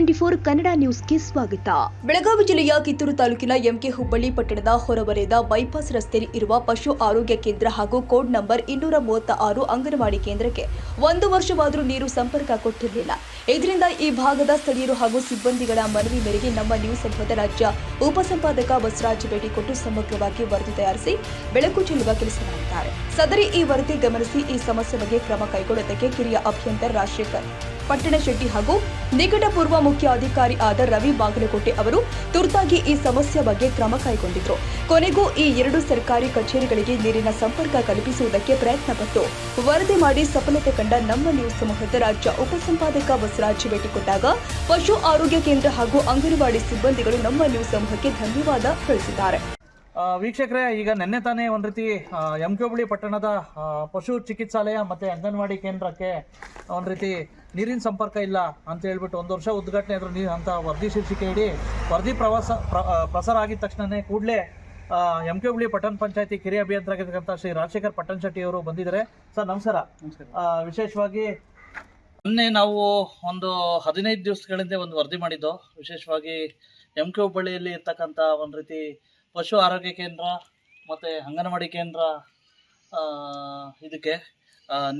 Twenty four Kannada ನ್ಯೂಸ್ಗೆ ಸ್ವಾಗತ. ಬೆಳಗಾವಿ ಜಿಲ್ಲೆಯ ಕಿತ್ತೂರು ತಾಲೂಕಿನ ಎಂಕೆ ಹುಬ್ಬಳ್ಳಿ ಪಟ್ಟಣದ ಹೊರವಲಯದ ಬೈಪಾಸ್ ರಸ್ತೆಯಲ್ಲಿ ಇರುವ ಪಶು ಆರೋಗ್ಯ ಕೇಂದ್ರ ಹಾಗೂ ಕೋಡ್ ನಂಬರ್ ಇನ್ನೂರ ಮೂವತ್ತ ಆರು ಅಂಗನವಾಡಿ ಕೇಂದ್ರಕ್ಕೆ ಒಂದು ವರ್ಷವಾದರೂ ನೀರು ಸಂಪರ್ಕ ಕೊಟ್ಟಿರಲಿಲ್ಲ. ಇದರಿಂದ ಈ ಭಾಗದ ಸ್ಥಳೀಯರು ಹಾಗೂ ಸಿಬ್ಬಂದಿಗಳ ಮನವಿ ಮೇರೆಗೆ ನಮ್ಮ ನ್ಯೂಸ್ ಸಂಘದ ರಾಜ್ಯ ಉಪಸಂಪಾದಕ ಬಸವರಾಜ್ ಭೇಟಿ ಕೊಟ್ಟು ಸಮಗ್ರವಾಗಿ ವರದಿ ತಯಾರಿಸಿ ಬೆಳಕು ಚೆಲ್ಲುವ ಕೆಲಸ ಮಾಡಿದ್ದಾರೆ ಸದರಿ ಈ ವರದಿ ಗಮನಿಸಿ ಈ ಸಮಸ್ಯೆ ಬಗ್ಗೆ ಕ್ರಮ ಕೈಗೊಳ್ಳುವುದಕ್ಕೆ ಕಿರಿಯ ಅಭಿಯಂತರ ರಾಜಶೇಖರ್. ಪಟ್ಟಣಶೆಟ್ಟಿ ಹಾಗೂ ನಿಕಟಪೂರ್ವ ಮುಖ್ಯ ಅಧಿಕಾರಿ ಆದ ರವಿ ಬಾಗಲಕೋಟೆ ಅವರು ತುರ್ತಾಗಿ ಈ ಸಮಸ್ಯೆ ಬಗ್ಗೆ ಕ್ರಮ ಕೈಗೊಂಡಿದ್ರು. ಕೊನೆಗೂ ಈ ಎರಡು ಸರ್ಕಾರಿ ಕಚೇರಿಗಳಿಗೆ ನೀರಿನ ಸಂಪರ್ಕ ಕಲ್ಪಿಸುವುದಕ್ಕೆ ಪ್ರಯತ್ನಪಟ್ಟು ವರದಿ ಮಾಡಿ ಸಫಲತೆ ಕಂಡ ನಮ್ಮ ನ್ಯೂಸ್ ಸಮೂಹದ ರಾಜ್ಯ ಉಪಸಂಪಾದಕ ಬಸವರಾಜ್ ಭೇಟಿ ಕೊಟ್ಟಾಗ ಪಶು ಆರೋಗ್ಯ ಕೇಂದ್ರ ಹಾಗೂ ಅಂಗನವಾಡಿ ಸಿಬ್ಬಂದಿಗಳು ನಮ್ಮ ನ್ಯೂಸ್ ಸಮೂಹಕ್ಕೆ ಧನ್ಯವಾದ ತಿಳಿಸಿದ್ದಾರೆ. ವೀಕ್ಷಕರೇ ಈಗ ನಿನ್ನೆ ತಾನೇ ಒಂದು ರೀತಿ ಎಂ ಕೆ ಹುಬ್ಳಿ ಪಟ್ಟಣದ ಪಶು ಚಿಕಿತ್ಸಾಲಯ ಮತ್ತು ಅಂಗನವಾಡಿ ಕೇಂದ್ರಕ್ಕೆ ಒಂದು ರೀತಿ ನೀರಿನ ಸಂಪರ್ಕ ಇಲ್ಲ ಅಂತ ಹೇಳ್ಬಿಟ್ಟು ಒಂದು ವರ್ಷ ಉದ್ಘಾಟನೆ ಆದರೂ ನೀರು ಅಂತ ವರದಿ ಶೀರ್ಷಿಕೆ ಇಡಿ. ವರದಿ ಪ್ರವಾಸ ಪ್ರಸಾರ ಆಗಿದ ತಕ್ಷಣವೇ ಕೂಡಲೇ ಎಂ ಕೆ ಹುಬ್ಳಿ ಪಟ್ಟಣ ಪಂಚಾಯತಿ ಕಿರಿಯ ಅಭಿಯಂತರಾಗಿರ್ತಕ್ಕಂಥ ಶ್ರೀ ರಾಜಶೇಖರ್ ಪಟ್ಟಣ್ ಶೆಟ್ಟಿ ಅವರು ಬಂದಿದ್ದಾರೆ. ಸರ್ ನಮಸ್ಕಾರ. ವಿಶೇಷವಾಗಿ ಮೊನ್ನೆ ನಾವು ಒಂದು ಹದಿನೈದು ದಿವಸಗಳಿಂದ ಒಂದು ವರದಿ ಮಾಡಿದ್ದು ವಿಶೇಷವಾಗಿ ಎಂ ಕೆ ಹುಬ್ಬಳ್ಳಿಯಲ್ಲಿ ಇರ್ತಕ್ಕಂಥ ಒಂದು ರೀತಿ ಪಶು ಆರೋಗ್ಯ ಕೇಂದ್ರ ಮತ್ತು ಅಂಗನವಾಡಿ ಕೇಂದ್ರ ಇದಕ್ಕೆ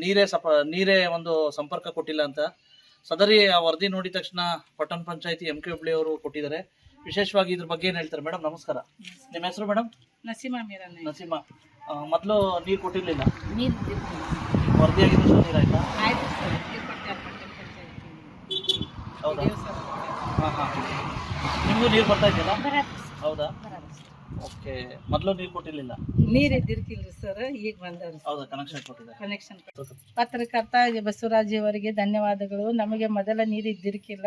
ನೀರೇ ಸಪ ನೀರೇ ಒಂದು ಸಂಪರ್ಕ ಕೊಟ್ಟಿಲ್ಲ ಅಂತ. ಸದರಿ ಆ ವರದಿ ನೋಡಿದ ತಕ್ಷಣ ಪಟ್ಟಣ ಪಂಚಾಯತಿ ಎಂ ಕೆ ಹುಬ್ಳಿ ಅವರು ಕೊಟ್ಟಿದ್ದಾರೆ. ವಿಶೇಷವಾಗಿ ಇದ್ರ ಬಗ್ಗೆ ಏನು ಹೇಳ್ತಾರೆ ಮೇಡಮ್ ನಮಸ್ಕಾರ. ನಿಮ್ಮ ಹೆಸರು ಮೇಡಮ್ ನಸೀಮಾ ಮೀರ ನಸೀಮಾ. ಮೊದಲು ನೀರು ಕೊಟ್ಟಿರಲಿಲ್ಲ? ನೀರು ನೀರಾಯ್ತಾ ಆಯ್ತು? ಸರ್ ನೀರು ಆಯ್ತಾ ಪಟ್ಟಣ ಪಂಚಾಯತಿ. ಹೌದಾ? ಹಾಂ ಹಾಂ. ನಿಮಗೂ ನೀರು ಬರ್ತಾ ಇದೆಯಲ್ಲ? ಹೌದಾ? ಓಕೆ ಮೊದಲು ನೀರು ಕೊಟ್ಟಿರಲಿಲ್ಲ? ನೀರು ಇದ್ದಿರ್ಕಿಲ್ರಿ ಸರ್ ಈಗ ಬಂದವ್ರಿ ಹೌದಾ ಕನೆಕ್ಷನ್ ಕೊಟ್ಟಿದ್ದಾರೆ ಕನೆಕ್ಷನ್ ಪತ್ರಕರ್ತ ಬಸವರಾಜ್ ಅವರಿಗೆ ಧನ್ಯವಾದಗಳು. ನಮಗೆ ಮೊದಲ ನೀರು ಇದ್ದಿರ್ಕಿಲ್ಲ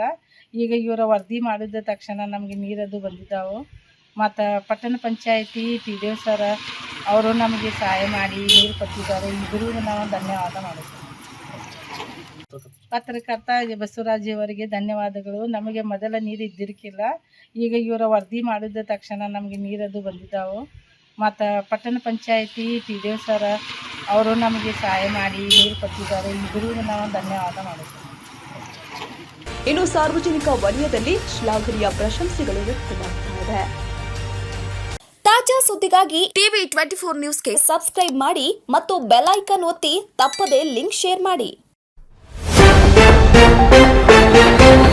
ಈಗ ಇವರ ವರದಿ ಮಾಡಿದ ತಕ್ಷಣ ನಮಗೆ ನೀರದು ಬಂದಿದ್ದಾವೆ ಮತ್ತು ಪಟ್ಟಣ ಪಂಚಾಯತಿ ಪಿ ಡಿ ಸರ್ ಅವರು ನಮಗೆ ಸಹಾಯ ಮಾಡಿ ನೀರು ಕೊಟ್ಟಿದ್ದಾರೆ. ಇಬ್ಬರಿಗೂ ನಾವು ಧನ್ಯವಾದ ಮಾಡುತ್ತೇವೆ. ಪತ್ರಕರ್ತ ಬಸವರಾಜ್ ಅವರಿಗೆ ಧನ್ಯವಾದಗಳು. ನಮಗೆ ಮೊದಲ ನೀರು ಇದ್ದಿರಕಿಲ್ಲ. ಈಗ ಇವರ ವರದಿ ಮಾಡಿದ ತಕ್ಷಣ ನಮಗೆ ನೀರದು ಬಂದಿದ್ದಾವೆ ಮತ್ತು ಪಟ್ಟಣ ಪಂಚಾಯಿತಿ ಟಿ ಡಿ ಸರ ಅವರು ನಮಗೆ ಸಹಾಯ ಮಾಡಿ ನೀರು ಕೊಟ್ಟಿದ್ದಾರೆ. ಇಬ್ಬರಿಗೂ ನಾವು ಧನ್ಯವಾದ ಮಾಡುತ್ತೇವೆ. ಇನ್ನು ಸಾರ್ವಜನಿಕ ವಲಯದಲ್ಲಿ ಶ್ಲಾಘನೀಯ ಪ್ರಶಂಸೆಗಳು ವ್ಯಕ್ತವಾಗುತ್ತಿವೆ ತಾಜಾ ಸುದ್ದಿಗಾಗಿ ಟಿವಿ ಟ್ವೆಂಟಿ ಫೋರ್ ನ್ಯೂಸ್ಗೆ ಸಬ್ಸ್ಕ್ರೈಬ್ ಮಾಡಿ ಮತ್ತು ಬೆಲ್ ಐಕನ್ ಒತ್ತಿ ತಪ್ಪದೇ ಲಿಂಕ್ ಶೇರ್ ಮಾಡಿ. Thank you.